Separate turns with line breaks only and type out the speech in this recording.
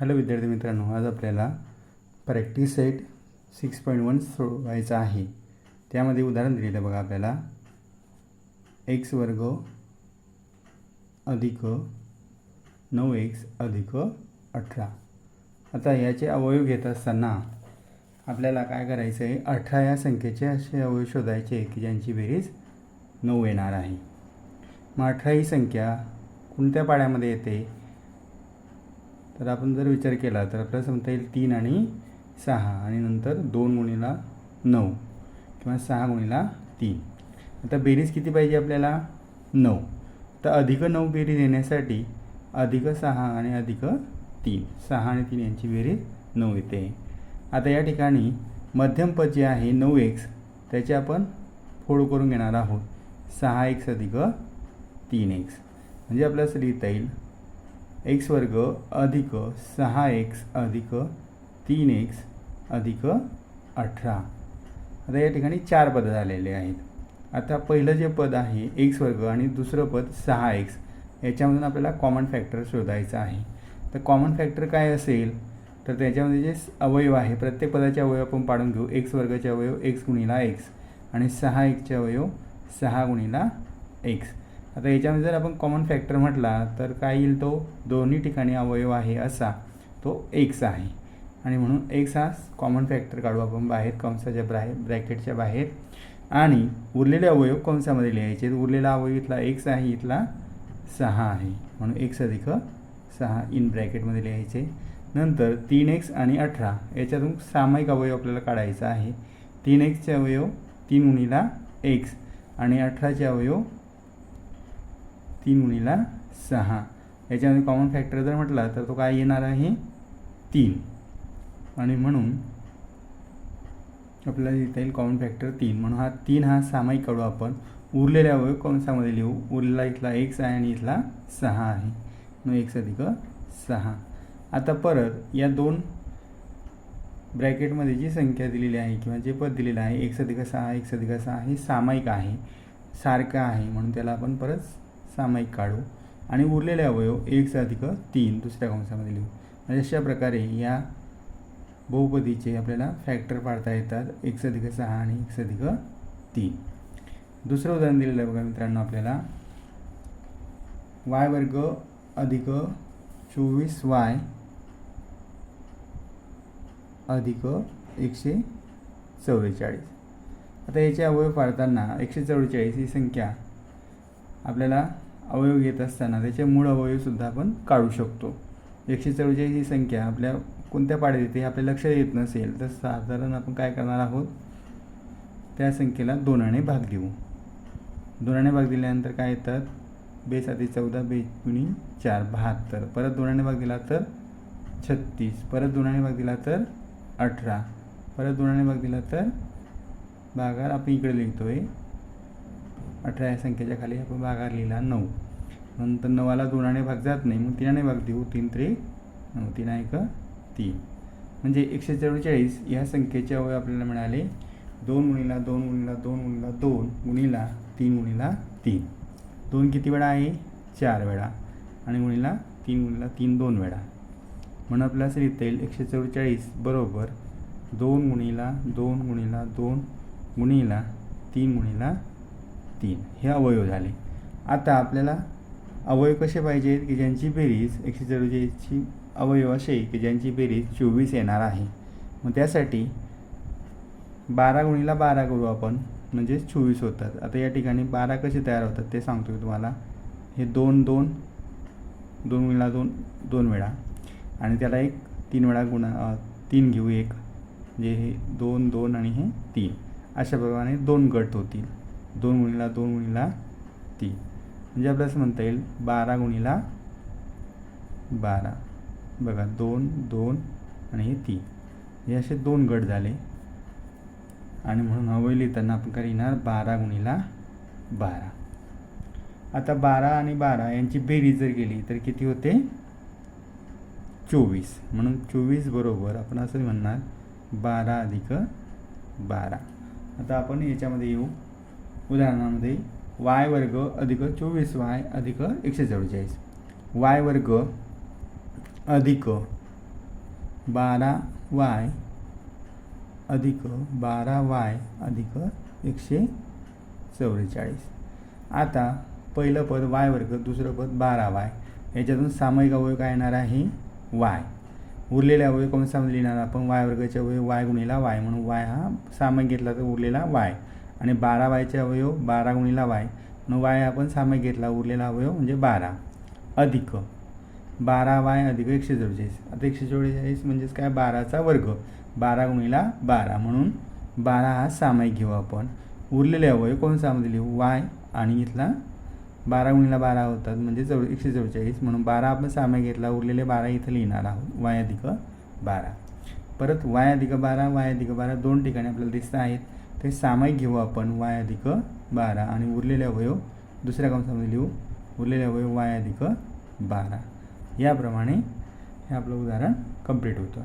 Hello विद्यार्थी मित्रांनो आज आपल्याला practice set six point one सोडवायचा आहे. त्यामध्ये उदाहरण दिलेलं आहे बघा आपल्याला. एक्स वर्ग अधिक नऊ एक्स अधिक अठरा. आता याचे अवयव घेत असताना आपल्याला काय करायचं आहे? अठरा या संख्येचे असे अवयव शोधायचे की ज्यांची बेरीज नऊ येणार आहे. मग अठरा ही संख्या कोणत्या पाड्यामध्ये येते? तर आपण जर विचार केला तर आपल्याला सांगता येईल तीन आणि सहा आणि नंतर दोन गुणीला नऊ किंवा सहा गुणीला तीन. आता बेरीज किती पाहिजे आपल्याला? नऊ. तर अधिक नऊ बेरीज येण्यासाठी अधिक सहा आणि अधिक तीन. सहा आणि तीन यांची बेरीज नऊ येते. आता या ठिकाणी मध्यम पद जे आहे नऊ एक्स त्याचे आपण फोड करून घेणार आहोत. सहा एक्स अधिक तीन एक्स. म्हणजे आपल्याला लिहिता येईल एक्स वर्ग अधिक सहा एक्स अधिक तीन एक्स अधिक अठरा. आता या ठिकाणी चार पद झालेले आहेत. आता पहिलं जे पद आहे एक्स वर्ग आणि दुसरं पद सहा एक्स याच्यामधून आपल्याला कॉमन फॅक्टर शोधायचा आहे. तर कॉमन फॅक्टर काय असेल? तर त्याच्यामध्ये जे अवयव आहे प्रत्येक पदाचे अवयव आपण पाडून घेऊ. एक्स वर्गाचे अवयव एक्स गुणीला एक्स आणि सहा एकचे अवयव सहा गुणीला एक्स. आता याच्यामध्ये जर आपण कॉमन फॅक्टर म्हटला तर काय येईल तो? दोन्ही ठिकाणी अवयव आहे असा. तो एक्स आहे. आणि म्हणून एक्स हा कॉमन फॅक्टर काढू आपण बाहेर कंसाच्या बाहेर ब्रॅकेटच्या बाहेर. आणि उरलेले अवयव कंसामध्ये लिहायचे. उरलेला अवयव इथला एक्स आहे इथला सहा आहे. म्हणून एक्स अधिक सहा इन ब्रॅकेटमध्ये लिहायचे. नंतर तीन एक्स आणि अठरा. याच्यातून सामायिक अवयव आपल्याला काढायचा आहे. तीन एक्सचे अवयव तीन उणीला एक्स आणि अठराचे अवयव तीन गुणीला सहा. याच्यामध्ये कॉमन फॅक्टर जर म्हटला तर तो काय येणार आहे? तीन. आणि म्हणून आपल्याला लिहिता येईल कॉमन फॅक्टर तीन. म्हणून हा तीन हा सामायिक काढू आपण. उरलेल्या अवयव कंसामध्ये लिहू. उरलेला इथला एक्स आहे आणि इथला सहा आहे. म्हणून एक्स अधिक सहा. आता परत या दोन ब्रॅकेटमध्ये जी संख्या दिलेली आहे किंवा जे पद दिलेलं आहे एक्स अधिक सहा एक्स अधिक सहा हे सामायिक आहे. सारखं आहे म्हणून त्याला आपण परत सामायिक काढू आणि उरलेले अवयव एक अधिक तीन दुसऱ्या कंसामध्ये लिहू. म्हणजे अशा प्रकारे या बहुपदीचे आपल्याला फॅक्टर पाडता येतात. एक अधिक सहा आणि एक अधिक तीन. दुसरं उदाहरण दिलेलं आहे बघा मित्रांनो आपल्याला. वाय वर्ग अधिक चोवीस वाय अधिक एकशे चव्वेचाळीस. आता याचे अवयव पाडताना एकशे चव्वेचाळीस ही संख्या आपल्याला अवयव घेत असताना त्याचे मूळ अवयवसुद्धा आपण काढू शकतो. एकशे चव्वेचाळीस ही संख्या आपल्या कोणत्या पाड्यात येते हे आपल्या लक्षात येत नसेल तर साधारण आपण काय करणार आहोत? त्या संख्येला दोनाने भाग देऊ. दोनाने भाग दिल्यानंतर काय येतात? बेस आधी चौदा बेस चार बहात्तर. परत दोनाने भाग दिला तर छत्तीस. परत दोनाने भाग दिला तर अठरा. परत दोनाने भाग दिला तर भागार आपण इकडे लिहितो आहे अठरा या संख्येच्या खाली आपण भागार लिहिला नऊ. नंतर नवाला दोनाने भाग जात नाही मग तिनाने भाग देऊ. तीन त्रे नऊ तीन एक तीन. म्हणजे एकशे चव्वेचाळीस या संख्येचे अवयव आपल्याला मिळाले. दोन गुणीला दोन गुणीला दोन उणीला दोन गुणीला तीन उणीला तीन. दोन किती वेळा आहे? चार वेळा. आणि उणीला तीन उणीला तीन दोन वेळा. म्हणून आपल्याला असं लिहिता येईल एकशे चव्वेचाळीस बरोबर दोन गुणीला दोन गुणीला दोन गुणीला तीन गुणीला तीन. हे अवयव झाले. आता आपल्याला अवयव कसे पाहिजेत की ज्यांची बेरीज एकशे चव्वेचाळीसची अवयव असे की ज्यांची बेरीज चोवीस येणार आहे. मग त्यासाठी बारा गुणीला बारा करू आपण म्हणजे चोवीस होतात. आता या ठिकाणी बारा कसे तयार होतात ते सांगतो मी तुम्हाला. हे दोन दोन दोन गुणीला दोन दोन वेळा. आणि त्याला एक तीन वेळा गुणा तीन घेऊ एक. म्हणजे हे दोन दोन आणि हे तीन. अशा प्रमाणे दोन गट होतील. दोन गुणीला दोन गुणीला तीन. म्हणजे आपल्याला असं म्हणता येईल बारा गुणीला बारा. बघा दोन दोन आणि हे तीन. हे असे दोन गट झाले. आणि म्हणून अवय लिहिताना आपण काय येणार बारा गुणीला बारा. आता बारा आणि बारा यांची बेरीज जर केली तर किती होते? चोवीस. म्हणून चोवीस बरोबर आपण असं म्हणणार बारा अधिक बारा. आता आपण याच्यामध्ये येऊ. उदाहरणामध्ये वाय वर्ग अधिक चोवीस वाय अधिक एकशे चव्वेचाळीस. वाय वर्ग अधिक बारा वाय अधिक बारा वाय अधिक एकशे चव्वेचाळीस. आता पहिलं पद वाय वर्ग दुसरं पद बारा वाय. याच्यातून सामायिक अवयव काय येणार आहे? वाय. उरलेला अवयव कंसामध्ये लिहिणार आपण? वाय वर्गाच्या अवयव वाय गुणिला वाय म्हणून. वाय हा सामायिक घेतला तर उरलेला वाय. आणि बारा वायचे अवयव बारा गुणीला वाय. न वाय आपण सामायिक घेतला उरलेला अवयव म्हणजे बारा. अधिक. बारा वाय अधिक एकशे चव्वेचाळीस आता एकशे चव्वेचाळीस म्हणजेच काय? बाराचा वर्ग. बारा गुणीला बारा म्हणून बारा हा सामायिक घेऊ आपण. उरलेले अवयव कोण कोणसामध्ये लिहू वाय. आणि इथला बारा गुणीला बारा होतात म्हणजे चौ एकशे चव्वेचाळीस म्हणून बारा आपण सामायिक घेतला उरलेले बारा इथं लिहिणार आहोत. वाय अधिक बारा. परत वाय अधिक बारा वाय अधिक बारा दोन ठिकाणी आपल्याला दिसत आहेत. ते सामायिक घेऊ आपण वाय अधिक बारा. आणि उरलेले अवयव दुसऱ्या कंसामध्ये लिहू उरलेले अवयव वाय अधिक बारा. याप्रमाणे हे आपलं उदाहरण कंप्लीट होतं.